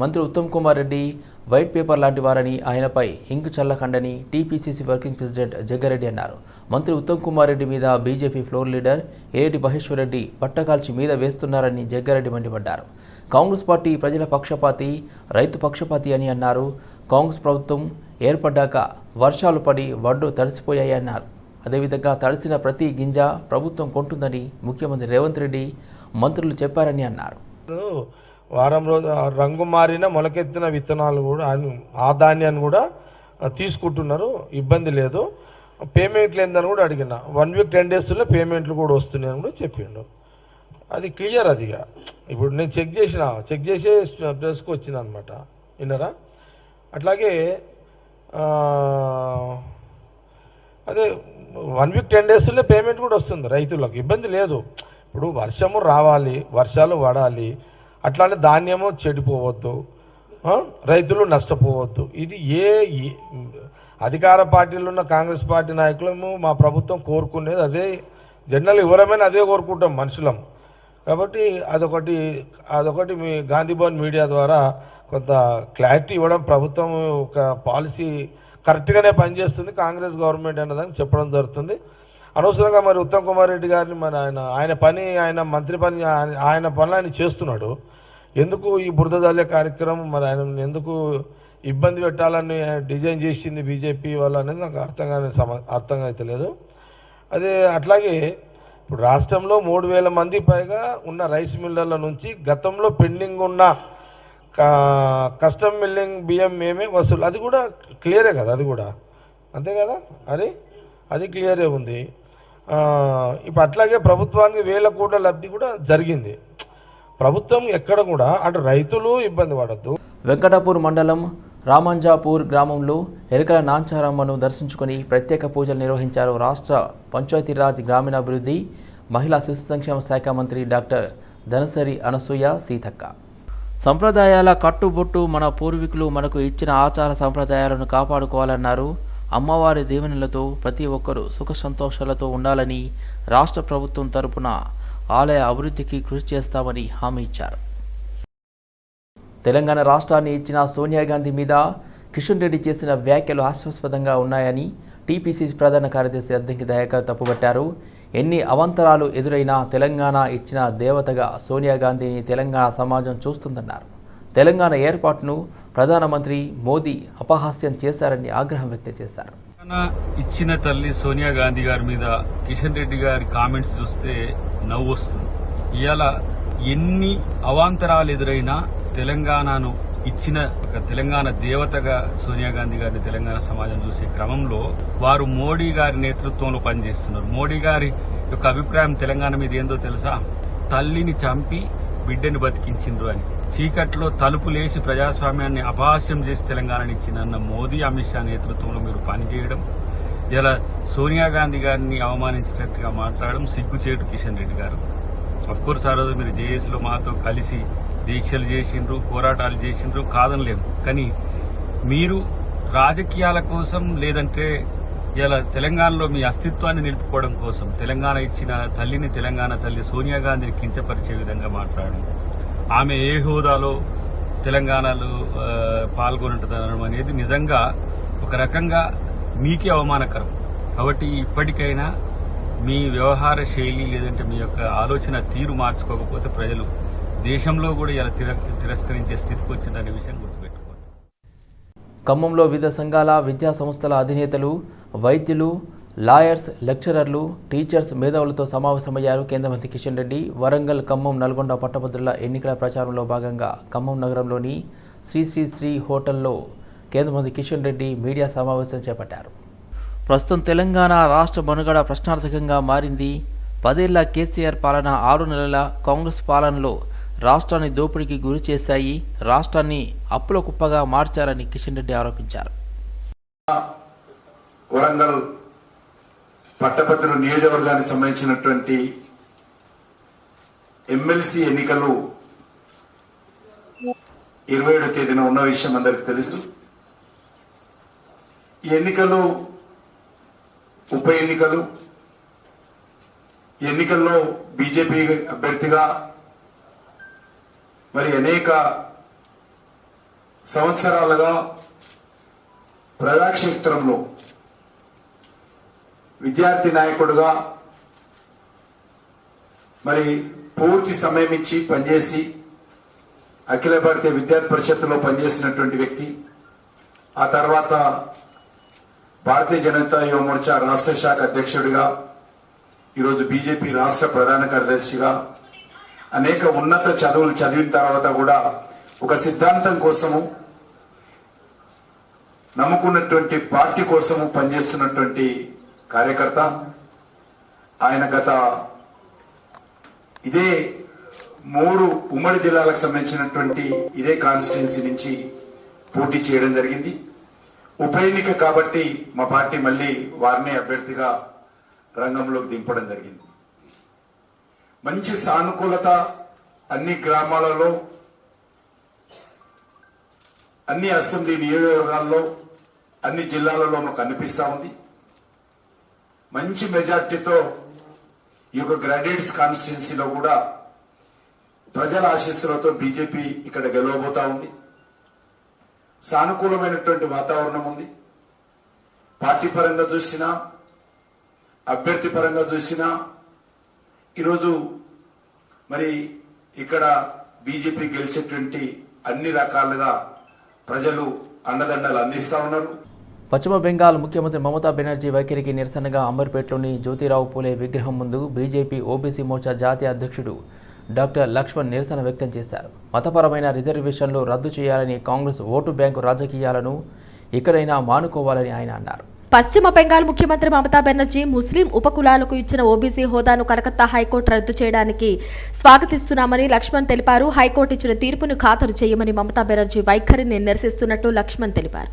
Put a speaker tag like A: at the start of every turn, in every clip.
A: మంత్రి Uttam Kumar Reddy white paper లాంటి వారని ఆయనపై ఇంకు చల్లకండని టీపీసీసీ వర్కింగ్ ప్రెసిడెంట్ జగ్గారెడ్డి అన్నారు. మంత్రి ఉత్తమ్ కుమార్ రెడ్డి మీద బీజేపీ ఫ్లోర్ లీడర్ ఏరెడ్డి మహేశ్వరరెడ్డి పట్టకాల్చి మీద వేస్తున్నారని జగ్గారెడ్డి మండిపడ్డారు. కాంగ్రెస్ పార్టీ ప్రజల పక్షపాతి రైతు పక్షపాతి అని అన్నారు. కాంగ్రెస్ ప్రభుత్వం ఏర్పడ్డాక వర్షాలు పడి వడ్లు తడిసిపోయాయన్నారు అదేవిధంగా తడిసిన ప్రతి గింజ ప్రభుత్వం కొంటుందని ముఖ్యమంత్రి రేవంత్ రెడ్డి మంత్రులు చెప్పారని అన్నారు.
B: వారం రోజు ఆ రంగు మారిన మొలకెత్తిన విత్తనాలు కూడా ఆ ధాన్యాన్ని కూడా తీసుకుంటున్నారు. ఇబ్బంది లేదు. పేమెంట్లు ఏందని కూడా అడిగిన. వన్ వీక్ టెన్ డేస్లో పేమెంట్లు కూడా వస్తున్నాయని కూడా చెప్పిండు. అది క్లియర్ అది ఇక. ఇప్పుడు నేను చెక్ చేసిన చెక్ చేసే ప్లేస్కి వచ్చిన అనమాట విన్నారా? అట్లాగే అదే వన్ వీక్ టెన్ డేస్లో పేమెంట్ కూడా వస్తుంది రైతులకు. ఇబ్బంది లేదు. ఇప్పుడు వర్షము రావాలి వర్షాలు పడాలి అట్లానే ధాన్యము చెడిపోవద్దు. రైతులు నష్టపోవద్దు. ఇది ఏ ఏ- అధికార పార్టీలో ఉన్న కాంగ్రెస్ పార్టీ నాయకులము మా ప్రభుత్వం కోరుకునేది అదే. జనరల్ ఎవరమైనా అదే కోరుకుంటాం మనుషులం. కాబట్టి అదొకటి అదొకటి మీ గాంధీభవన్ మీడియా ద్వారా కొంత క్లారిటీ ఇవ్వడం ప్రభుత్వం ఒక పాలసీ కరెక్ట్గానే పనిచేస్తుంది. కాంగ్రెస్ గవర్నమెంట్ అన్నదాన్ని చెప్పడం జరుగుతుంది. అనవసరంగా మరి ఉత్తమ్ కుమార్ రెడ్డి గారిని మరి ఆయన ఆయన పని ఆయన మంత్రి పని ఆయన- ఆయన పనులు ఆయన చేస్తున్నాడు. ఎందుకు ఈ బురద జల్లే కార్యక్రమం? మరి ఆయన ఎందుకు ఇబ్బంది పెట్టాలని డిజైన్ చేసింది బీజేపీ వాళ్ళు అనేది నాకు అర్థం కాని సమ అర్థం అయితే లేదు. అదే అట్లాగే ఇప్పుడు రాష్ట్రంలో మూడు వేల మంది పైగా ఉన్న రైస్ మిల్లర్ల నుంచి గతంలో పెండింగ్ ఉన్న కస్టమ్ మిల్లింగ్ బియ్యం మేమే వసూలు అది కూడా క్లియరే కదా అది కూడా. అంతే కదా? అది అది క్లియరే ఉంది. ఇప్పుడు అట్లాగే ప్రభుత్వానికి వేల కోట్ల లబ్ధి కూడా జరిగింది. ప్రభుత్వం ఎక్కడ కూడా అటు రైతులు ఇబ్బంది పడద్దు.
A: వెంకటాపూర్ మండలం రామంజాపూర్ గ్రామంలో ఎరుకల నాంచారమ్మను దర్శించుకొని ప్రత్యేక పూజలు నిర్వహించారు రాష్ట్ర పంచాయతీరాజ్ గ్రామీణాభివృద్ధి మహిళా శిశు సంక్షేమ శాఖ మంత్రి డాక్టర్ ధనసరి అనసూయ సీతక్క. సంప్రదాయాల కట్టుబొట్టు మన పూర్వీకులు మనకు ఇచ్చిన ఆచార సంప్రదాయాలను కాపాడుకోవాలన్నారు. అమ్మవారి దీవెనలతో ప్రతి ఒక్కరూ సుఖ సంతోషాలతో ఉండాలని రాష్ట్ర ప్రభుత్వం తరపున ఆలయ అభివృద్ధికి కృషి చేస్తామని హామీ ఇచ్చారు. తెలంగాణ రాష్ట్రాన్ని ఇచ్చిన సోనియా గాంధీ మీద కిషన్ రెడ్డి చేసిన వ్యాఖ్యలు హాస్యాస్పదంగా ఉన్నాయని టీపీసీ ప్రధాన కార్యదర్శి అద్దంకి దయాకర్ తప్పుపట్టారు. ఎన్ని అవంతరాలు ఎదురైనా తెలంగాణ ఇచ్చిన దేవతగా సోనియా గాంధీని తెలంగాణ సమాజం చూస్తుందన్నారు. తెలంగాణ ఏర్పాటును ప్రధానమంత్రి మోదీ అపహాస్యం చేశారని ఆగ్రహం వ్యక్తం చేశారు.
C: ఇచ్చిన తల్లి సోనియా గాంధీ గారి మీద కిషన్ రెడ్డి గారి కామెంట్స్ చూస్తే నవ్వు వస్తుంది. ఇవాళ ఎన్ని అవాంతరాలు ఎదురైనా తెలంగాణను ఇచ్చిన ఒక తెలంగాణ దేవతగా సోనియా గాంధీ గారిని తెలంగాణ సమాజం చూసే క్రమంలో వారు మోడీ గారి నేతృత్వంలో పనిచేస్తున్నారు. మోడీ గారి యొక్క అభిప్రాయం తెలంగాణ మీద ఏందో తెలుసా? తల్లిని చంపి బిడ్డని బతికించిండ్రు అని. చీకట్లో తలుపులేసి ప్రజాస్వామ్యాన్ని అపహాస్యం చేసి తెలంగాణని ఇచ్చిన మోదీ అమిత్ షా నేతృత్వంలో మీరు పనిచేయడం ఇలా సోనియా గాంధీ గారిని అవమానించినట్టుగా మాట్లాడడం సిగ్గుచేటు కిషన్ రెడ్డి గారు. అఫ్కోర్స్ ఆ రోజు మీరు జేఏసీలో మాతో కలిసి దీక్షలు చేసిండ్రు పోరాటాలు చేసిండ్రు కాదనలేము. కానీ మీరు రాజకీయాల కోసం లేదంటే ఇలా తెలంగాణలో మీ అస్తిత్వాన్ని నిలుపుకోవడం కోసం తెలంగాణ ఇచ్చిన తల్లిని తెలంగాణ తల్లి సోనియా గాంధీని కించపరిచే విధంగా మాట్లాడండి. ఆమె ఏ హోదాలో తెలంగాణలో పాల్గొనటం అనేది నిజంగా ఒక రకంగా మీకే అవమానకరం. కాబట్టి ఇప్పటికైనా మీ వ్యవహార శైలి లేదంటే మీ యొక్క ఆలోచన తీరు మార్చుకోకపోతే ప్రజలు దేశంలో కూడా ఇలా తిర- తిరస్కరించే స్థితికి వచ్చిందనే విషయం గుర్తుపెట్టుకోండి.
A: ఖమ్మంలో వివిధ సంఘాల విద్యా సంస్థల అధినేతలు వైద్యులు లాయర్స్ లెక్చరర్లు టీచర్స్ మేధావులతో సమావేశమయ్యారు కేంద్ర మంత్రి కిషన్ రెడ్డి. వరంగల్ ఖమ్మం నల్గొండ పట్టభద్రుల ఎన్నికల ప్రచారంలో భాగంగా ఖమ్మం నగరంలోని శ్రీ శ్రీ శ్రీ హోటల్లో కేంద్ర మంత్రి కిషన్ రెడ్డి మీడియా సమావేశం చేపట్టారు. ప్రస్తుతం తెలంగాణ రాష్ట్ర మనుగడ ప్రశ్నార్థకంగా మారింది. పదేళ్ళ కేసీఆర్ పాలన ఆరు నెలల కాంగ్రెస్ పాలనలో రాష్ట్రాన్ని దోపిడీకి గురి చేశాయి. రాష్ట్రాన్ని అప్పుల కుప్పగా మార్చారని కిషన్ రెడ్డి ఆరోపించారు.
D: వరంగల్ పట్టభద్రుల నియోజకవర్గానికి సంబంధించినటువంటి ఎమ్మెల్సీ ఎన్నికలు ఇరవై ఏడో తేదీన ఉన్న విషయం అందరికి తెలుసు. ఈ ఎన్నికలు ఉప ఎన్నికలు ఎన్నికల్లో బీజేపీ అభ్యర్థిగా మరి అనేక సంవత్సరాలుగా ప్రజాక్షేత్రంలో విద్యార్థి నాయకుడుగా మరి పూర్తి సమయం ఇచ్చి పనిచేసి అఖిల భారతీయ విద్యార్థి పరిషత్తులో పనిచేసినటువంటి వ్యక్తి ఆ తర్వాత భారతీయ జనతా యువ మోర్చా రాష్ట్ర శాఖ అధ్యక్షుడిగా ఈరోజు బీజేపీ రాష్ట్ర ప్రధాన కార్యదర్శిగా అనేక ఉన్నత చదువులు చదివిన తర్వాత కూడా ఒక సిద్ధాంతం కోసము నమ్ముకున్నటువంటి పార్టీ కోసము పనిచేస్తున్నటువంటి కార్యకర్త ఆయన గత ఇదే మూడు ఉమ్మడి జిల్లాలకు సంబంధించినటువంటి ఇదే కాన్స్టిట్యున్సీ నుంచి పోటీ చేయడం జరిగింది. ఉప ఎన్నిక కాబట్టి మా పార్టీ మళ్ళీ వారిని అభ్యర్థిగా రంగంలోకి దింపడం జరిగింది. మంచి సానుకూలత అన్ని గ్రామాలలో అన్ని అసెంబ్లీ నియోజకవర్గాల్లో అన్ని జిల్లాలలో మాకు కనిపిస్తా ఉంది. మంచి మెజార్టీతో ఈ యొక్క గ్రాడ్యుయేట్స్ కాన్స్టిట్యున్సీలో కూడా ప్రజల ఆశీస్సులతో బీజేపీ ఇక్కడ గెలవబోతా ఉంది. సానుకూలమైనటువంటి వాతావరణం ఉంది. పార్టీ పరంగా చూసినా అభ్యర్థి పరంగా చూసినా ఈరోజు మరి ఇక్కడ బీజేపీ గెలిచేటువంటి అన్ని రకాలుగా ప్రజలు అండదండలు అందిస్తూ ఉన్నారు.
A: పశ్చిమ బెంగాల్ ముఖ్యమంత్రి మమతా బెనర్జీ వైఖరికి నిరసనగా అంబర్పేటలోని జ్యోతిరావు పూలే విగ్రహం ముందు బీజేపీ ఓబీసీ మోర్చా జాతీయ అధ్యక్షుడు డాక్టర్ లక్ష్మణ్ నిరసన వ్యక్తం చేశారు. మతపరమైన రిజర్వేషన్లు రద్దు చేయాలని కాంగ్రెస్ ఓటు బ్యాంకు రాజకీయాలను ఇక్కడైనా మానుకోవాలని ఆయన అన్నారు.
E: పశ్చిమ బెంగాల్ ముఖ్యమంత్రి మమతా బెనర్జీ ముస్లిం ఉపకులాలకు ఇచ్చిన ఓబీసీ హోదాను కలకత్తా హైకోర్టు రద్దు చేయడానికి స్వాగతిస్తున్నామని లక్ష్మణ్ తెలిపారు. హైకోర్టు ఇచ్చిన తీర్పును ఖాతరు చేయమని మమతా బెనర్జీ వైఖరిని నిరసిస్తున్నట్లు లక్ష్మణ్ తెలిపారు.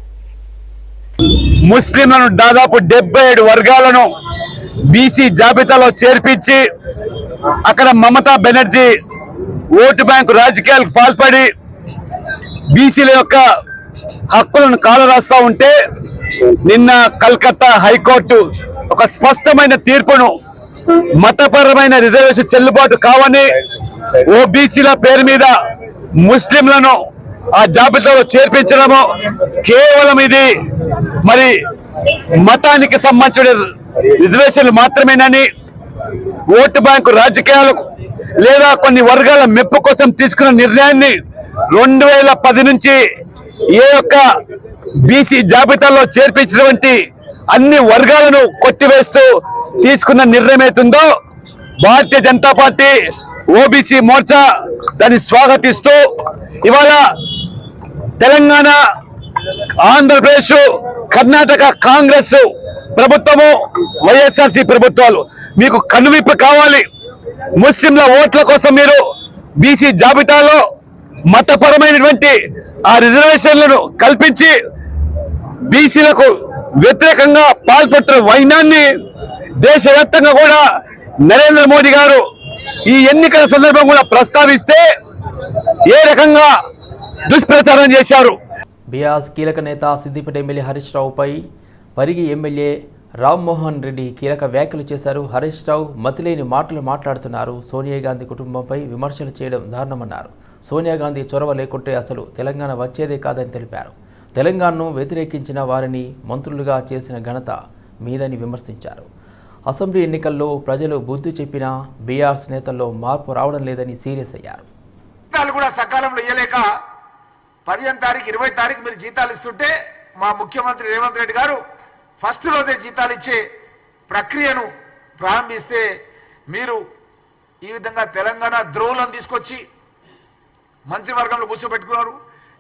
F: ముస్లింలను దాదాపు డెబ్బై ఏడు వర్గాలను బీసీ జాబితాలో చేర్పించి అక్కడ మమతా బెనర్జీ ఓటు బ్యాంకు రాజకీయాలకు పాల్పడి బీసీల యొక్క హక్కులను కాలరాస్తా ఉంటే నిన్న కల్కత్తా హైకోర్టు ఒక స్పష్టమైన తీర్పును మతపరమైన రిజర్వేషన్ చెల్లుబాటు కావని ఓబీసీల పేరు మీద ముస్లింలను ఆ జాబితాలో చేర్పించడము కేవలం ఇది మరి మతానికి సంబంధించిన రిజర్వేషన్లు మాత్రమేనని ఓటు బ్యాంకు రాజకీయాలకు లేదా కొన్ని వర్గాల మెప్పు కోసం తీసుకున్న నిర్ణయాన్ని రెండు వేల పది నుంచి ఏ యొక్క బీసీ జాబితాలో చేర్పించినటువంటి అన్ని వర్గాలను కొట్టివేస్తూ తీసుకున్న నిర్ణయం అవుతుందో భారతీయ జనతా పార్టీ ఓబీసీ మోర్చా దాన్ని స్వాగతిస్తూ ఇవాళ తెలంగాణ ఆంధ్రప్రదేశ్ కర్ణాటక కాంగ్రెస్ ప్రభుత్వము వైఎస్ఆర్సీ ప్రభుత్వాలు. మీకు కనువిప్పు కావాలి. ముస్లింల ఓట్ల కోసం మీరు బీసీ జాబితాలో మతపరమైనటువంటి ఆ రిజర్వేషన్లను కల్పించి బీసీలకు వ్యతిరేకంగా పాల్పడుతున్న వైనాన్ని దేశవ్యాప్తంగా కూడా నరేంద్ర మోడీ గారు ఈ ఎన్నికల సందర్భం కూడా ప్రస్తావిస్తే ఏ రకంగా దుష్ప్రచారం చేశారు?
A: బీఆర్ఎస్ కీలక నేత సిద్దిపేట ఎమ్మెల్యే హరీష్ రావుపై పరిగి ఎమ్మెల్యే రామ్మోహన్ రెడ్డి కీలక వ్యాఖ్యలు చేశారు. హరీష్ రావు మతిలేని మాటలు మాట్లాడుతున్నారు. సోనియా గాంధీ కుటుంబంపై విమర్శలు చేయడం దారుణమన్నారు. సోనియా గాంధీ చొరవ లేకుంటే అసలు తెలంగాణ వచ్చేదే కాదని తెలిపారు. తెలంగాణను వ్యతిరేకించిన వారిని మంత్రులుగా చేసిన ఘనత మీదని విమర్శించారు. అసెంబ్లీ ఎన్నికల్లో ప్రజలు బుద్ధి చెప్పినా బీఆర్ఎస్ నేతల్లో మార్పు రావడం లేదని సీరియస్ అయ్యారు.
G: కూడా సకాలంలో పదిహేను తారీఖు ఇరవై తారీఖు మీరు జీతాలు ఇస్తుంటే మా ముఖ్యమంత్రి రేవంత్ రెడ్డి గారు ఫస్ట్ రోజే జీతాలు ఇచ్చే ప్రక్రియను ప్రారంభిస్తే మీరు ఈ విధంగా తెలంగాణ ద్రోహులను తీసుకొచ్చి మంత్రివర్గంలో కూర్చోబెట్టుకున్నారు.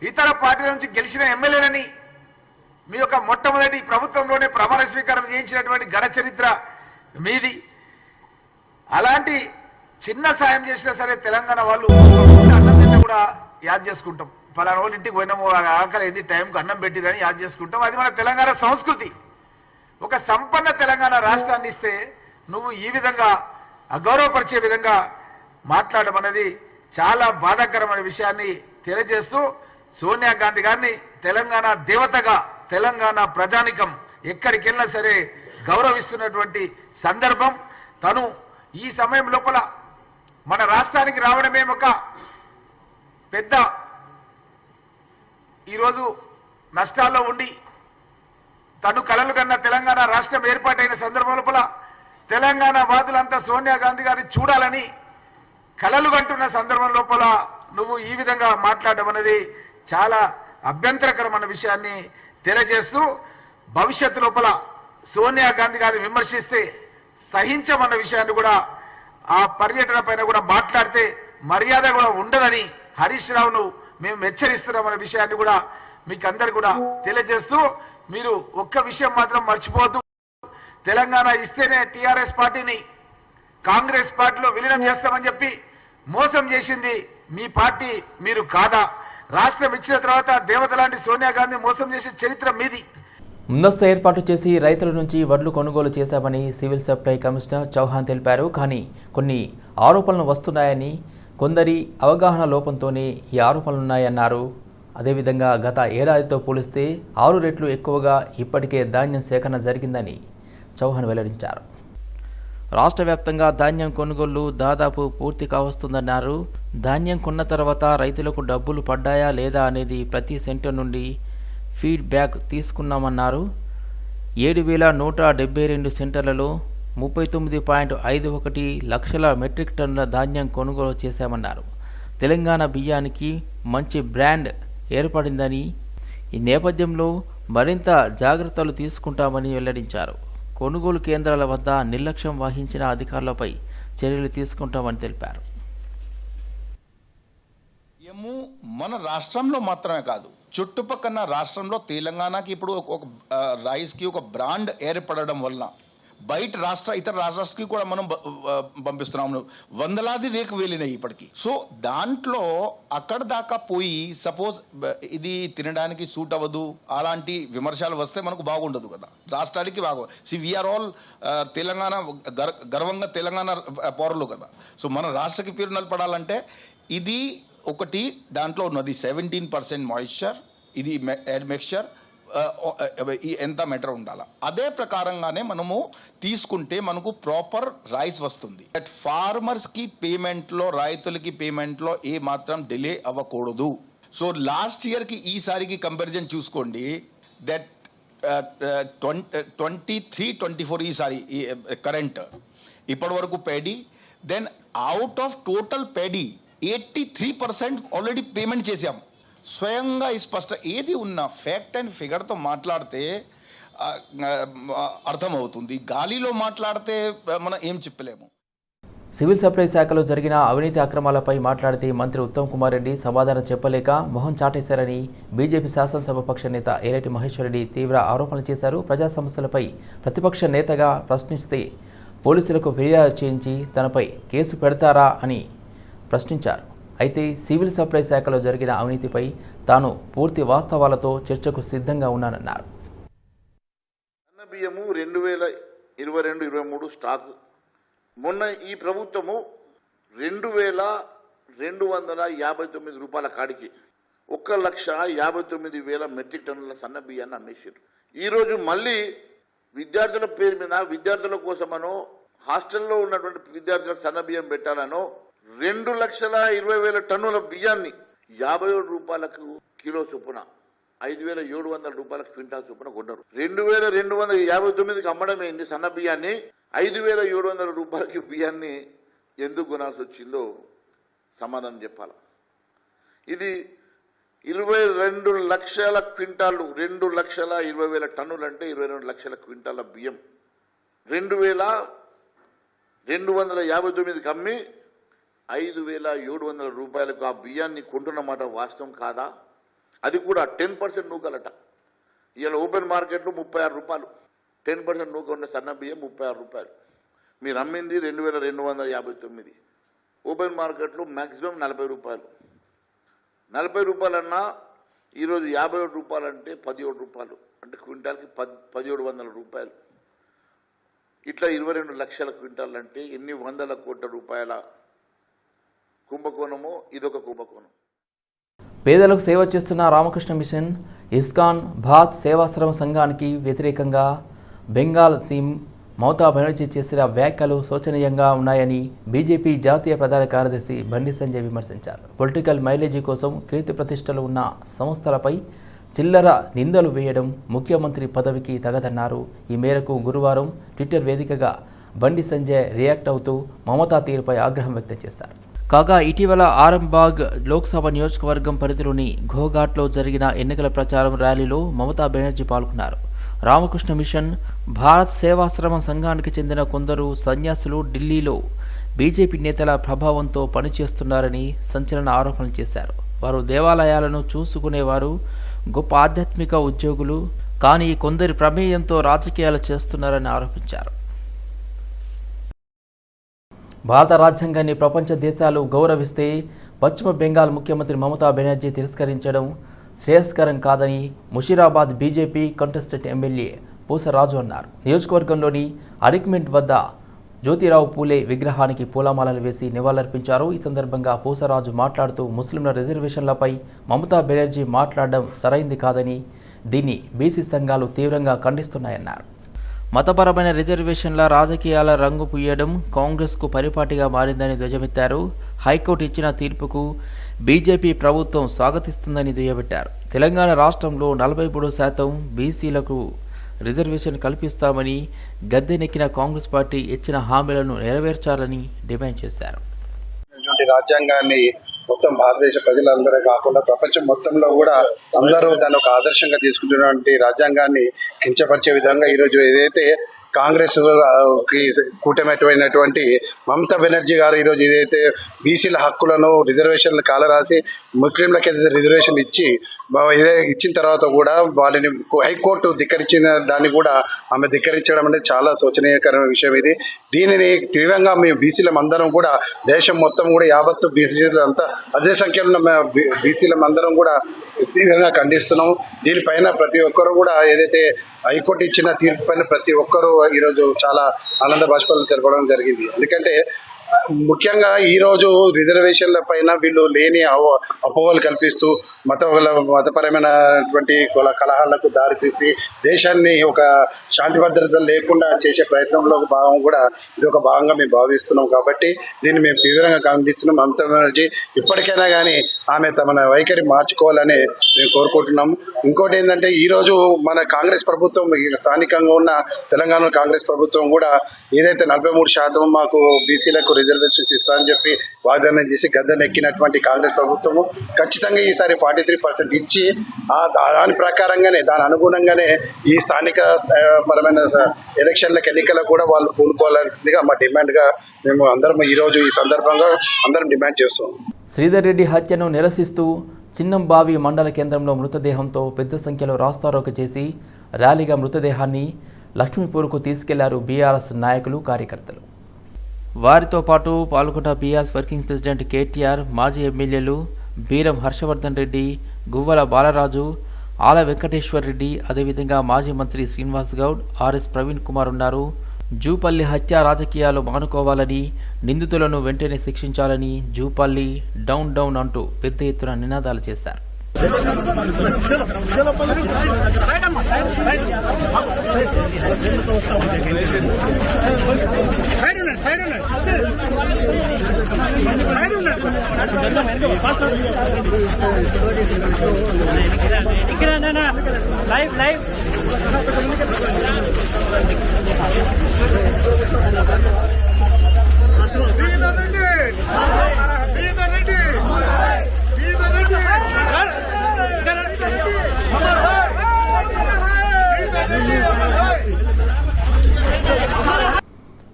G: ఇతర పార్టీల నుంచి గెలిచిన ఎమ్మెల్యేలని మీ యొక్క మొట్టమొదటి ప్రభుత్వంలోనే ప్రమాణ స్వీకారం చేయించినటువంటి ఘన చరిత్ర మీది. అలాంటి చిన్న సాయం చేసినా సరే తెలంగాణ వాళ్ళు అన్నం కూడా యాద్ చేసుకుంటాం. పలానా వాళ్ళు ఇంటికి పోయినాము ఆకలి టైంకి అన్నం పెట్టిరని యాద్ చేసుకుంటాం. అది మన తెలంగాణ సంస్కృతి. ఒక సంపన్న తెలంగాణ రాష్ట్రాన్ని ఇస్తే నువ్వు ఈ విధంగా అగౌరవపరిచే విధంగా మాట్లాడడం అనేది చాలా బాధాకరమైన విషయాన్ని తెలియజేస్తూ సోనియా గాంధీ గారిని తెలంగాణ దేవతగా తెలంగాణ ప్రజానికం ఎక్కడికి వెళ్ళినా సరే గౌరవిస్తున్నటువంటి సందర్భం. తను ఈ సమయం లోపల మన రాష్ట్రానికి రావడమే ఒక పెద్ద ఈరోజు నష్టాల్లో ఉండి తను కలలు కన్న తెలంగాణ రాష్ట్రం ఏర్పాటైన సందర్భం లోపల తెలంగాణ వాదులంతా సోనియా గాంధీ గారిని చూడాలని కలలు కంటున్న సందర్భం లోపల నువ్వు ఈ విధంగా మాట్లాడడం అనేది చాలా అభ్యంతరకరమైన విషయాన్ని తెలియజేస్తూ భవిష్యత్తు లోపల సోనియా గాంధీ గారిని విమర్శిస్తే సహించమన్న విషయాన్ని కూడా ఆ పర్యటన పైన కూడా మాట్లాడితే మర్యాద కూడా ఉండదని హరీష్ రావును మేము హెచ్చరిస్తున్నామన్న విషయాన్ని కూడా మీకు అందరు కూడా తెలియజేస్తూ మీరు ఒక్క విషయం మాత్రం మర్చిపోవద్దు. తెలంగాణ ఇస్తేనే టిఆర్ఎస్ పార్టీని కాంగ్రెస్ పార్టీలో విలీనం చేస్తామని చెప్పి మోసం చేసింది మీ పార్టీ మీరు కాదా? రాష్ట్రం ఇచ్చిన తర్వాత దేవత లాంటి సోనియా గాంధీ మోసం చేసే చరిత్ర మీది.
A: ముందస్తు ఏర్పాటు చేసి రైతుల నుంచి వడ్లు కొనుగోలు చేశామని సివిల్ సప్లై కమిషనర్ చౌహాన్ తెలిపారు. కానీ కొన్ని ఆరోపణలు వస్తున్నాయని కొందరి అవగాహన లోపంతోనే ఈ ఆరోపణలున్నాయన్నారు. అదేవిధంగా గత ఏడాదితో పోలిస్తే ఆరు రెట్లు ఎక్కువగా ఇప్పటికే ధాన్యం సేకరణ జరిగిందని చౌహాన్ వెల్లడించారు. రాష్ట్ర వ్యాప్తంగా ధాన్యం కొనుగోళ్ళు దాదాపు పూర్తి కావస్తుందన్నారు. ధాన్యం కొన్న తర్వాత రైతులకు డబ్బులు పడ్డాయా లేదా అనేది ప్రతి సెంటర్ నుండి ఫీడ్బ్యాక్ తీసుకున్నామన్నారు. ఏడు వేల నూట డెబ్బై రెండు సెంటర్లలో ముప్పై తొమ్మిది పాయింట్ ఐదు ఒకటి లక్షల మెట్రిక్ టన్నుల ధాన్యం కొనుగోలు చేశామన్నారు. తెలంగాణ బియ్యానికి మంచి బ్రాండ్ ఏర్పడిందని ఈ నేపథ్యంలో మరింత జాగ్రత్తలు తీసుకుంటామని వెల్లడించారు. కొనుగోలు కేంద్రాల వద్ద నిర్లక్ష్యం వహించిన అధికారులపై చర్యలు తీసుకుంటామని తెలిపారు.
H: బియ్యము మన రాష్ట్రంలో మాత్రమే కాదు చుట్టుపక్కల రాష్ట్రంలో తెలంగాణకి ఇప్పుడు ఒక- రైస్కి ఒక బ్రాండ్ ఏర్పడడం వలన బయట రాష్ట్ర ఇతర రాష్ట్రాలకి కూడా మనం పంపిస్తున్నాము వందలాది రేకు వెళ్ళినాయి ఇప్పటికి. సో దాంట్లో అక్కడ దాకా పోయి సపోజ్ ఇది తినడానికి సూట్ అవ్వదు అలాంటి విమర్శలు వస్తే మనకు బాగుండదు కదా. రాష్ట్రానికి బాగు సి వీఆర్ ఆల్ తెలంగాణ గర్వంగా తెలంగాణ పౌరులు కదా. సో మన రాష్ట్రకి పేరు నిలబడాలంటే ఇది ఒకటి దాంట్లో ఉన్నది సెవెంటీన్ పర్సెంట్ మాయిశ్చర్ ఇది మిక్చర్ ఎంత మెటర్ ఉండాలి? అదే ప్రకారంగానే మనము తీసుకుంటే మనకు ప్రాపర్ రైస్ వస్తుంది. దట్ ఫార్మర్స్కి పేమెంట్లో రైతులకి పేమెంట్లో ఏ మాత్రం డిలే అవ్వకూడదు. సో లాస్ట్ ఇయర్కి ఈసారికి కంపారిజన్ చూసుకోండి. That twenty three twenty four ఈసారి కరెంట్ ఇప్పటి వరకు paddy then out of total paddy eighty three percent already payment చేసాము స్వయంగా ఈ స్పష్ట ఏది ఉన్నా ఫ్యాక్ట్ అండ్ ఫిగర్తో మాట్లాడితే అర్థమవుతుంది. గాలిలో మాట్లాడితే మనం ఏం చెప్పలేము.
A: సివిల్ సప్లై శాఖలో జరిగిన అవినీతి అక్రమాలపై మాట్లాడితే మంత్రి ఉత్తమ్ కుమార్ రెడ్డి సమాధానం చెప్పలేక మొహం చాటేశారని బీజేపీ శాసనసభపక్ష నేత ఏలేటి మహేశ్వరరెడ్డి తీవ్ర ఆరోపణలు చేశారు. ప్రజా సమస్యలపై ప్రతిపక్ష నేతగా ప్రశ్నిస్తే పోలీసులకు ఫిర్యాదు చేయించి తనపై కేసు పెడతారా అని ప్రశ్నించారు. అయితే సివిల్ సప్లై శాఖలో జరిగిన అవినీతిపై తాను పూర్తి వాస్తవాలతో చర్చకు సిద్ధంగా ఉన్నానన్నారు.
I: సన్న బియ్యము రెండు వేల ఇరవై రెండు ఇరవై మూడు స్టాక్. మొన్న ఈ ప్రభుత్వము రెండు వేల రెండు వందల యాభై తొమ్మిది రూపాయల కాడికి ఒక్క లక్ష యాభై తొమ్మిది వేల మెట్రిక్ టన్నుల సన్న బియ్యాన్ని అమ్మేసారు ఈరోజు మళ్ళీ విద్యార్థుల పేరు మీద విద్యార్థుల కోసమనో హాస్టల్లో ఉన్నటువంటి విద్యార్థులకు సన్న బియ్యం పెట్టాలనో రెండు లక్షల ఇరవై వేల టన్నుల బియ్యాన్ని యాభై ఏడు రూపాయలకు కిలో చొప్పున ఐదు వేల ఏడు వందల రూపాయలకు క్వింటాల్ చొప్పున కొన్నారు. రెండు వేల రెండు వందల యాభై తొమ్మిదికి అమ్మడమైంది సన్న బియ్యాన్ని ఐదు వేల ఏడు వందల రూపాయలకి బియ్యాన్ని ఎందుకు కొనాల్సి వచ్చిందో సమాధానం చెప్పాలి? ఇది ఇరవై రెండు లక్షల క్వింటాలు రెండు లక్షల ఇరవై వేల టన్నులు అంటే ఇరవై రెండు లక్షల క్వింటాల బియ్యం. రెండు వేల రెండు వందల యాభై తొమ్మిదికి అమ్మి ఐదు వేల ఏడు వందల రూపాయలకు ఆ బియ్యాన్ని కొంటున్నమాట వాస్తవం కాదా? అది కూడా టెన్ పర్సెంట్ నూకలట. ఇవాళ ఓపెన్ మార్కెట్లో ముప్పై ఆరు రూపాయలు. టెన్ పర్సెంట్ నూక ఉన్న సన్న బియ్యం ముప్పై ఆరు రూపాయలు. మీరు అమ్మింది రెండు వేల రెండు వందల యాభై తొమ్మిది. ఓపెన్ మార్కెట్లో మ్యాక్సిమం నలభై రూపాయలు. నలభై రూపాయలన్నా ఈరోజు యాభై ఏడు రూపాయలు అంటే పదిహేడు రూపాయలు. అంటే క్వింటాల్కి పది పదిహేడు వందల రూపాయలు. ఇట్లా ఇరవై రెండు లక్షల క్వింటాల్ అంటే ఎన్ని వందల కోట్ల రూపాయల కుంభకోణము ఇదొక కుంభకోణం.
A: పేదలకు సేవ చేస్తున్న రామకృష్ణ మిషన్ ఇస్కాన్ భారత్ సేవాశ్రమ సంఘానికి వ్యతిరేకంగా బెంగాల్ సీమ్ మమతా బెనర్జీ చేసిన వ్యాఖ్యలు శోచనీయంగా ఉన్నాయని బీజేపీ జాతీయ ప్రధాన కార్యదర్శి బండి సంజయ్ విమర్శించారు. పొలిటికల్ మైలేజీ కోసం కీర్తి ప్రతిష్టలు ఉన్న సంస్థలపై చిల్లర నిందలు వేయడం ముఖ్యమంత్రి పదవికి తగదన్నారు. ఈ మేరకు గురువారం ట్విట్టర్ వేదికగా బండి సంజయ్ రియాక్ట్ అవుతూ మమతా తీరుపై ఆగ్రహం వ్యక్తం చేశారు. కాగా ఇటీవల ఆరంబాగ్ లోక్సభ నియోజకవర్గం పరిధిలోని ఘోఘాట్లో జరిగిన ఎన్నికల ప్రచారం ర్యాలీలో మమతా బెనర్జీ పాల్గొన్నారు. రామకృష్ణ మిషన్ భారత్ సేవాశ్రమ సంఘానికి చెందిన కొందరు సన్యాసులు ఢిల్లీలో బీజేపీ నేతల ప్రభావంతో పనిచేస్తున్నారని సంచలన ఆరోపణలు చేశారు. వారు దేవాలయాలను చూసుకునేవారు గొప్ప ఆధ్యాత్మిక ఉద్యోగులు కానీ కొందరి ప్రమేయంతో రాజకీయాలు చేస్తున్నారని ఆరోపించారు. భారత రాజ్యాంగాన్ని ప్రపంచ దేశాలు గౌరవిస్తే పశ్చిమ బెంగాల్ ముఖ్యమంత్రి మమతా బెనర్జీ తిరస్కరించడం శ్రేయస్కరం కాదని Musheerabad BJP contestant MLA Pusaraju అన్నారు. నియోజకవర్గంలోని అరిక్మెంట్ వద్ద జ్యోతిరావు పూలే విగ్రహానికి పూలమాలలు వేసి నివాళులర్పించారు. ఈ సందర్భంగా పూసరాజు మాట్లాడుతూ ముస్లింల రిజర్వేషన్లపై మమతా బెనర్జీ మాట్లాడడం సరైంది కాదని దీన్ని బీసీ సంఘాలు తీవ్రంగా ఖండిస్తున్నాయన్నారు. మతపరమైన రిజర్వేషన్ల రాజకీయాల రంగు పుయ్యడం కాంగ్రెస్కు పరిపాటిగా మారిందని ధ్వజమెత్తారు. హైకోర్టు ఇచ్చిన తీర్పుకు బీజేపీ ప్రభుత్వం స్వాగతిస్తుందని దుయ్యబెట్టారు. తెలంగాణ రాష్ట్రంలో నలభై మూడు శాతం బీసీలకు రిజర్వేషన్ కల్పిస్తామని గద్దెనెక్కిన కాంగ్రెస్ పార్టీ ఇచ్చిన హామీలను నెరవేర్చాలని డిమాండ్ చేశారు.
J: రాజ్యాంగాన్ని మొత్తం భారతదేశ ప్రజలందరూ కాకుండా ప్రపంచం మొత్తంలో కూడా అందరూ దాన్ని ఒక ఆదర్శంగా తీసుకుంటున్నటువంటి రాజ్యాంగాన్ని కించపరిచే విధంగా ఈరోజు ఏదైతే కాంగ్రెస్కి కూటమైనటువంటి మమతా బెనర్జీ గారు ఈరోజు ఏదైతే బీసీల హక్కులను రిజర్వేషన్లు కాలరాసి ముస్లింలకు ఏదైతే రిజర్వేషన్ ఇచ్చి ఇదే ఇచ్చిన తర్వాత కూడా వాళ్ళని హైకోర్టు ధిక్కరించిన దాన్ని కూడా ఆమె ధిక్కరించడం అనేది చాలా శోచనీయకరమైన విషయం ఇది. దీనిని తీవ్రంగా మేము బీసీలం అందరం కూడా దేశం మొత్తం కూడా యావత్తు బీసీలు అంతా అదే సంఖ్యలో ఉన్న బీసీలం అందరం కూడా తీవ్రంగా ఖండిస్తున్నాం దీనిపైన ప్రతి ఒక్కరు కూడా ఏదైతే హైకోర్టు ఇచ్చిన తీర్పు పైన ప్రతి ఒక్కరూ ఈరోజు చాలా ఆనంద భాష్పాలు తెలపడం జరిగింది. ఎందుకంటే ముఖ్యంగా ఈ రోజు రిజర్వేషన్ల పైన వీళ్ళు లేని అవ- అపోహలు కల్పిస్తూ మత మతపరమైనటువంటి కుల కలహాలకు దారితీసి దేశాన్ని ఒక శాంతి భద్రత లేకుండా చేసే ప్రయత్నంలో భాగం కూడా ఇది ఒక భాగంగా మేము భావిస్తున్నాం కాబట్టి దీన్ని మేము తీవ్రంగా ఖండిస్తున్నాం. మమతా బెనర్జీ ఇప్పటికైనా కానీ ఆమె తమ వైఖరి మార్చుకోవాలని మేము కోరుకుంటున్నాం. ఇంకోటి ఏంటంటే ఈరోజు మన కాంగ్రెస్ ప్రభుత్వం స్థానికంగా ఉన్న తెలంగాణ కాంగ్రెస్ ప్రభుత్వం కూడా ఏదైతే నలభై మూడు శాతం మాకు బీసీలకు రిజర్వేషన్ ఇస్తారని చెప్పి వాగ్దానం చేసి గద్దెనెక్కినటువంటి కాంగ్రెస్ ప్రభుత్వము ఖచ్చితంగా ఈసారి ఫార్టీ త్రీ పర్సెంట్ ఇచ్చి ఆ దాని ప్రకారంగానే దాని అనుగుణంగానే ఈ స్థానిక పరమైన ఎలక్షన్లకు ఎన్నికలకు కూడా వాళ్ళు పూనుకోవాల్సిందిగా మా డిమాండ్గా మేము అందరం ఈ రోజు ఈ సందర్భంగా అందరం డిమాండ్ చేస్తున్నాం.
A: శ్రీధర్ రెడ్డి హత్యను నిరసిస్తూ చిన్నంబావి మండల కేంద్రంలో మృతదేహంతో పెద్ద సంఖ్యలో రాస్తారోక చేసి ర్యాలీగా మృతదేహాన్ని లక్ష్మీపూర్కు తీసుకెళ్ళారు బీఆర్ఎస్ నాయకులు కార్యకర్తలు. వారితో పాటు పాల్గొన్న బీఆర్ఎస్ వర్కింగ్ ప్రెసిడెంట్ కేటీఆర్ మాజీ ఎమ్మెల్యేలు బీరం హర్షవర్ధన్ రెడ్డి గువ్వల బాలరాజు ఆల వెంకటేశ్వర్ రెడ్డి అదేవిధంగా మాజీ మంత్రి శ్రీనివాస్ గౌడ్ ఆర్ఎస్ ప్రవీణ్ కుమార్ ఉన్నారు. జూపల్లి హత్య రాజకీయాలు మానుకోవాలని నిందితులను వెంటనే శిక్షించాలని జూపల్లి డౌన్ డౌన్ అంటూ పెద్ద ఎత్తున నినాదాలు చేశారు.
K: లైవ్ లైవ్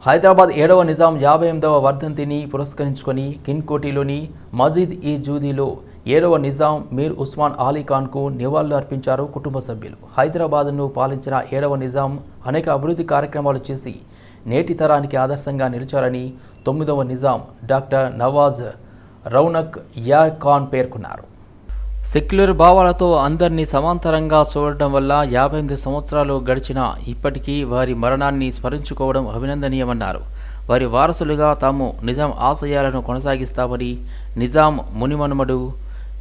A: హైదరాబాద్ ఏడవ నిజాం యాభై ఎనిమిదవ వర్ధంతిని పురస్కరించుకొని కిన్కోటిలోని మజీద్ ఈ జూదీలో ఏడవ నిజాం మీర్ ఉస్మాన్ అలీ ఖాన్కు నివాళులు అర్పించారు కుటుంబ సభ్యులు. హైదరాబాద్ను పాలించిన ఏడవ నిజాం అనేక అభివృద్ధి కార్యక్రమాలు చేసి నేటి తరానికి ఆదర్శంగా నిలిచారని తొమ్మిదవ నిజాం డాక్టర్ నవాజ్ రౌనక్ యార్ ఖాన్ పేర్కొన్నారు. సెక్యులర్ భావాలతో అందరినీ సమాంతరంగా చూడటం వల్ల యాభై ఎనిమిది సంవత్సరాలు గడిచినా ఇప్పటికీ వారి మరణాన్ని స్మరించుకోవడం అభినందనీయమన్నారు. వారి వారసులుగా తాము నిజాం ఆశయాలను కొనసాగిస్తామని నిజాం మునిమనుమడు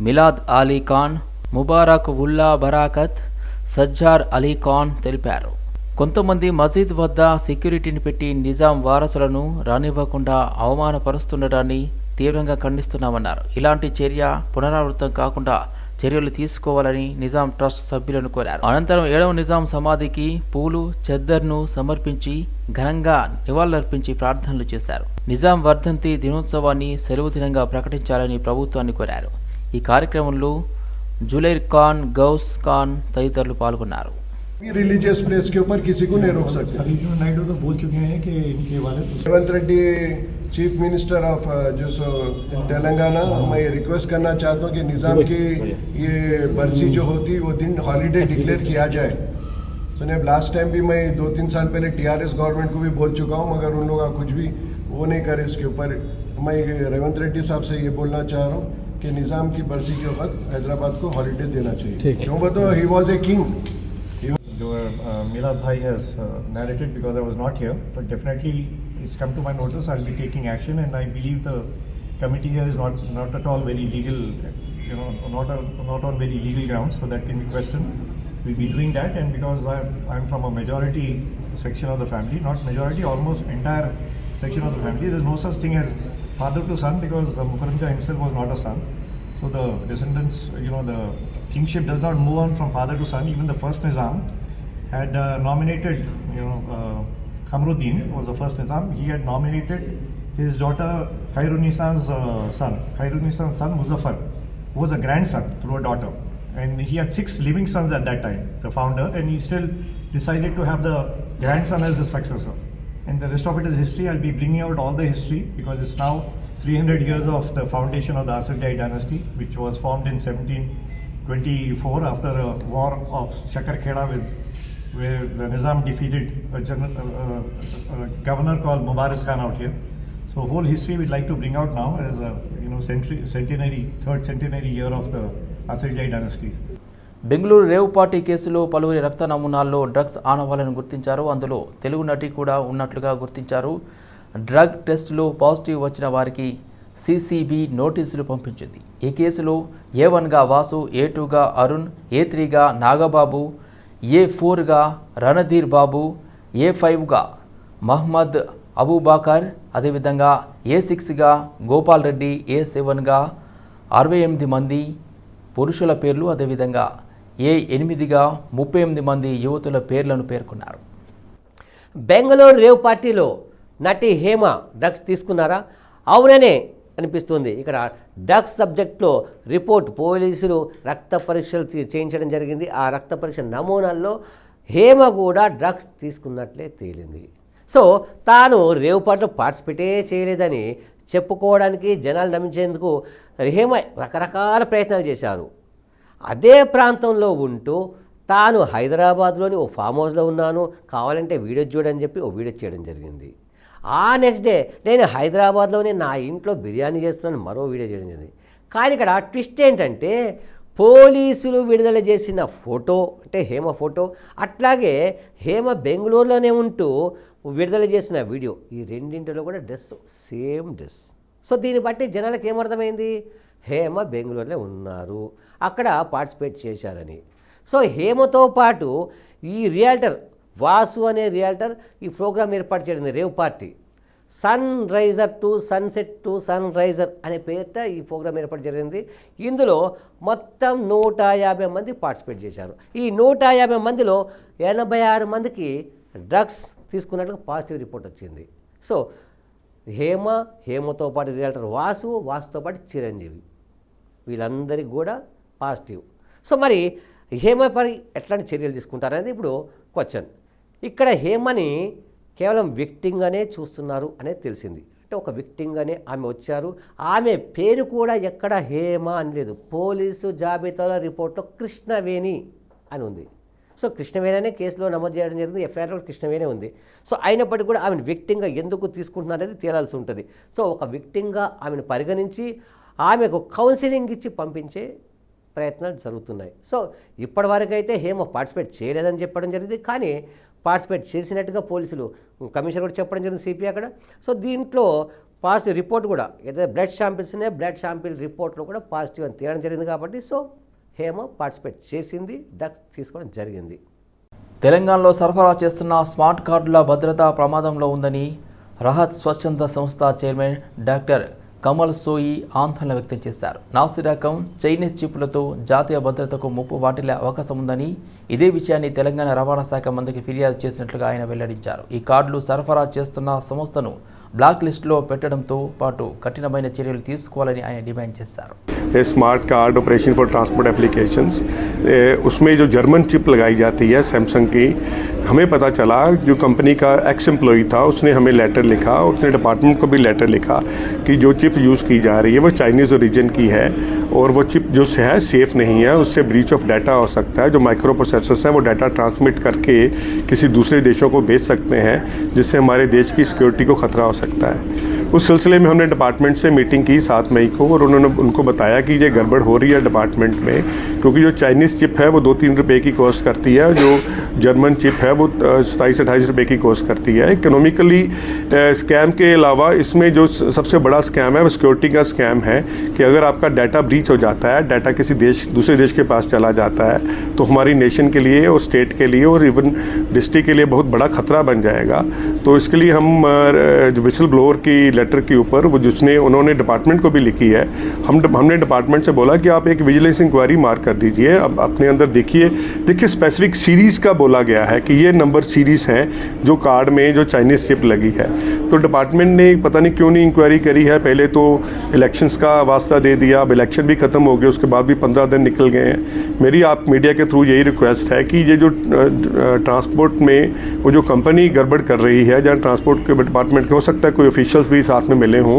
A: మిలాద్ అలీ ఖాన్ ముబారక్ ఉల్లా బరాకత్ సజ్జార్ అలీ ఖాన్ తెలిపారు. కొంతమంది మసీద్ వద్ద సెక్యూరిటీని పెట్టి నిజాం వారసులను రానివ్వకుండా అవమానపరుస్తుండటాన్ని తీవ్రంగా ఖండిస్తున్నామన్నారు. ఇలాంటి చర్య పునరావృతం కాకుండా చర్యలు తీసుకోవాలని నిజాం ట్రస్ట్ సభ్యులను కోరారు. అనంతరం ఏడవ నిజాం సమాధికి పూలు చెద్దర్ను సమర్పించి ఘనంగా నివాళులర్పించి ప్రార్థనలు చేశారు. నిజాం వర్ధంతి దినోత్సవాన్ని సెలవు దినంగా ప్రకటించాలని ప్రభుత్వాన్ని కోరారు. ఈ కార్యక్రమంలో జులైర్ ఖాన్ గౌస్ ఖాన్ తదితరులు పాల్గొన్నారు.
K: रिलीजियस प्लेस के ऊपर किसी को नहीं रोक सकते।
L: नायडू तो बोल चुके हैं कि इनके वाले तो
K: Revanth Reddy chief minister of जो सो तेलंगाना मैं ये रिक्वेस्ट करना चाहता हूँ कि निज़ाम की ये बरसी जो होती वो दिन हॉलीडे डिक्लेयर किया जाए। सुने लास्ट टाइम भी मैं दो तीन साल पहले टीआरएस गवर्नमेंट को भी बोल चुका हूँ मगर उन लोग कुछ भी वो नहीं करे उसके ऊपर। मैं रेवंत रेड्डी साहब से ये बोलना चाह रहा हूँ कि निज़ाम की बरसी के वक्त हैदराबाद को हॉलीडे देना चाहिए। क्यों बताओ he was a king
L: Milad Bhai has uh, narrated because I was not here, but definitely it's come to my notice. I'll be taking action, and I believe the committee here is not not at all very legal, you know, not a, not on very legal grounds, so that can be questioned. We'll be doing that, and because I'm, I'm from a majority section of the family, not majority, almost entire section of the family, there's no such thing as father to son because uh, Mukarramja himself was not a son. So the descendants, you know, the kingship does not move on from father to son. Even the first Nizam had uh, nominated, you know, uh, Kamruddin was the first Nizam. He had nominated his daughter Khairunisa's uh, son, Khairunisa's son Muzaffar, who was a grandson through a daughter. And he had six living sons at that time, the founder, and he still decided to have the grandson as his successor. And the rest of it is history. I'll be bringing out all the history because it's now 300 years of the foundation of the Asirjai dynasty, which was formed in 1724 after a war of Shakar Kheda with where the Nizam defeated a, general, uh, uh, a governor called Mubarak Khan out here. So whole history we'd like to bring out now as a you know century, centenary, third centenary year of the Asirjai dynasties.
A: Bengaluru rave party కేసులో పలువురి రక్త నమూనాల్లో drugs ఆనవాలను గుర్తించారు అందులో తెలుగు నటి కూడా ఉన్నట్లుగా గుర్తించారు drug టెస్టులో పాజిటివ్ వచ్చిన వారికి సిసిబి నోటీసులు పంపించింది ఈ కేసులో ఏ వన్గా వాసు ఏ టూగా అరుణ్ ఏ త్రీగా నాగబాబు ఏ ఫోర్గా రణధీర్ బాబు ఏ ఫైవ్గా మహ్మద్ అబూబాకర్ అదేవిధంగా ఏ సిక్స్గా గోపాల్ రెడ్డి ఏ సెవెన్గా అరవై ఎనిమిది మంది పురుషుల పేర్లు అదేవిధంగా ఏ ఎనిమిదిగా ముప్పై ఎనిమిది మంది యువతుల పేర్లను పేర్కొన్నారు.
M: బెంగళూరు రేవ్ పార్టీలో నటి హేమ డ్రగ్స్ తీసుకున్నారా? అవుననే అనిపిస్తుంది. ఇక్కడ డ్రగ్స్ సబ్జెక్ట్లో రిపోర్ట్ పోలీసులు రక్త పరీక్షలు చేయించడం జరిగింది. ఆ రక్త పరీక్ష నమూనాల్లో హేమ కూడా డ్రగ్స్ తీసుకున్నట్లే తేలింది. సో తాను రేవు పార్టీలో పార్టిసిపేటే చేయలేదని చెప్పుకోవడానికి జనాలు నమ్మించేందుకు హేమ రకరకాల ప్రయత్నాలు చేశారు. అదే ప్రాంతంలో ఉంటూ తాను హైదరాబాద్లోని ఓ ఫామ్ హౌస్లో ఉన్నాను. కావాలంటే వీడియో చూడని చెప్పి ఓ వీడియో చేయడం జరిగింది. ఆ నెక్స్ట్ డే నేను హైదరాబాద్లోనే నా ఇంట్లో బిర్యానీ చేస్తున్నాను మరో వీడియో చేయడం జరిగింది. కానీ ఇక్కడ ట్విస్ట్ ఏంటంటే పోలీసులు విడుదల చేసిన ఫోటో అంటే హేమ ఫోటో అట్లాగే హేమ బెంగళూరులోనే ఉంటూ విడుదల చేసిన వీడియో ఈ రెండింటిలో కూడా డ్రెస్ సేమ్ డ్రెస్ సో దీన్ని బట్టి జనాలకు ఏమర్థమైంది? హేమ బెంగళూరులో ఉన్నారు అక్కడ పార్టిసిపేట్ చేశారని. సో హేమతో పాటు ఈ రియాల్టర్ వాసు అనే రియాల్టర్ ఈ ప్రోగ్రాం ఏర్పాటు చేయడం rave party. Sun riser to sunset to sun riser అనే పేరిట ఈ ప్రోగ్రాం ఏర్పాటు జరిగింది. ఇందులో మొత్తం నూట యాభై మంది పార్టిసిపేట్ చేశారు. ఈ నూట యాభై మందిలో ఎనభై ఆరు మందికి డ్రగ్స్ తీసుకున్నట్లుగా పాజిటివ్ రిపోర్ట్ వచ్చింది. సో హేమ హేమతో పాటు రియాల్టర్ వాసు వాసుతో పాటు చిరంజీవి. వీళ్ళందరికీ కూడా పాజిటివ్. సో మరి హేమపై ఎట్లాంటి చర్యలు తీసుకుంటారనేది ఇప్పుడు క్వశ్చన్. ఇక్కడ హేమని కేవలం విక్టింగానే చూస్తున్నారు అనేది తెలిసింది. అంటే ఒక విక్టింగానే ఆమె వచ్చారు. ఆమె పేరు కూడా ఎక్కడ హేమ అని లేదు. పోలీసు జాబితాల రిపోర్ట్లో కృష్ణవేణి అని ఉంది. సో కృష్ణవేణి కేసులో నమోదు చేయడం జరిగింది. ఎఫ్ఐఆర్లో కృష్ణవేణి ఉంది. సో అయినప్పటికీ కూడా ఆమెను విక్టింగ్గా ఎందుకు తీసుకుంటున్నారు అనేది తేలాల్సి ఉంటుంది. సో ఒక విక్టింగ్గా ఆమెను పరిగణించి ఆమెకు కౌన్సిలింగ్ ఇచ్చి పంపించే ప్రయత్నాలు జరుగుతున్నాయి. సో ఇప్పటివరకు అయితే హేమ పార్టిసిపేట్ చేయలేదని చెప్పడం జరిగింది. కానీ పార్టిసిపేట్ చేసినట్టుగా పోలీసులు కమిషనర్ కూడా చెప్పడం జరిగింది సిపి అక్కడ. సో దీంట్లో పాజిటివ్ రిపోర్ట్ కూడా ఏదైతే బ్లడ్ శాంపిల్స్ ఉన్నాయో బ్లడ్ శాంపిల్ రిపోర్ట్లో కూడా పాజిటివ్ అని తేయడం జరిగింది కాబట్టి సో హేమ పార్టిసిపేట్ చేసింది డ్రగ్స్ తీసుకోవడం జరిగింది.
A: తెలంగాణలో సరఫరా చేస్తున్న స్మార్ట్ కార్డుల భద్రత ప్రమాదంలో ఉందని రహత్ స్వచ్ఛంద సంస్థ చైర్మన్ డాక్టర్ కమల్ సోయి ఆందోళన వ్యక్తం చేశారు. నాసిరకం చైనీస్ చిప్పులతో జాతీయ భద్రతకు ముప్పు వాటిల్లే అవకాశం ఉందని ఇదే విషయాన్ని తెలంగాణ రవాణా శాఖ మంత్రికి ఫిర్యాదు చేసినట్లుగా ఆయన వెల్లడించారు. ఈ కార్డులు సరఫరా చేస్తున్న సంస్థను బ్లాక్ లిస్టులో పెట్టడంతో పాటు కఠినమైన చర్యలు తీసుకోవాలని ఆయన డిమాండ్ చేశారు.
N: Smart card operation for transport applications उसमें जो जर्मन चिप लगाई जाती है सैमसंग की, हमें पता चला जो कंपनी का एक्स एम्प्लॉई था, उसने हमें लेटर लिखा, उसने डिपार्टमेंट को भी लेटर लिखा कि जो चिप यूज़ की जा रही है, वो चाइनीज़ ओरिजिन की है और वो चिप जो है सेफ़ नहीं है, उससे ब्रीच ऑफ़ डाटा हो सकता है, जो माइक्रो प्रोसेसर्स हैं, वो डाटा ट्रांसमिट करके किसी दूसरे देशों को भेज सकते हैं, जिससे हमारे देश की सिक्योरिटी को खतरा हो सकता है। उस सिलसिले में हमने डिपार्टमेंट से मीटिंग की सात मई को और उन्होंने उनको बताया कि ये गड़बड़ हो रही है डिपार्टमेंट में, क्योंकि जो चाइनीज़ चिप है वो दो तीन रुपए की कॉस्ट करती है, जो जर्मन चिप है वो सताईस अट्ठाईस रुपये की कॉस्ट करती है। इकोनॉमिकली स्कैम के अलावा इसमें जो सबसे बड़ा स्कैम है, वो सिक्योरिटी का स्कैम है कि अगर आपका डाटा ब्रीच हो जाता है डाटा किसी देश, दूसरे देश के पास चला जाता है तो हमारी नेशन के लिए और स्टेट के लिए और इवन डिस्ट्रिक्ट के लिए बहुत बड़ा खतरा बन जाएगा। तो इसके लिए हम विसल ब्लोअर की लेटर के ऊपर, वो जिसने, उन्होंने डिपार्टमेंट को भी लिखी है, हम हमने डिपार्टमेंट से बोला कि आप एक विजिलेंस इंक्वायरी मार्क कर दीजिए, अब अपने अंदर देखिए देखिए स्पेसिफिक सीरीज़ का बोला गया है कि ये नंबर सीरीज़ हैं, जो कार्ड में, जो चाइनीज़ चिप लगी है। तो डिपार्टमेंट ने पता नहीं क्यों नहीं इंक्वायरी करी है, पहले तो इलेक्शंस का वास्ता दे दिया, अब इलेक्शन भी ख़त्म हो गए, उसके बाद भी पंद्रह दिन निकल गए हैं। मेरी आप मीडिया के थ्रू यही रिक्वेस्ट है कि ये जो ट्रांसपोर्ट में वो जो कंपनी गड़बड़ कर रही है जहाँ ट्रांसपोर्ट के डिपार्टमेंट के, हो सकता है कोई ऑफिशियल्स भी साथ में मिले हों।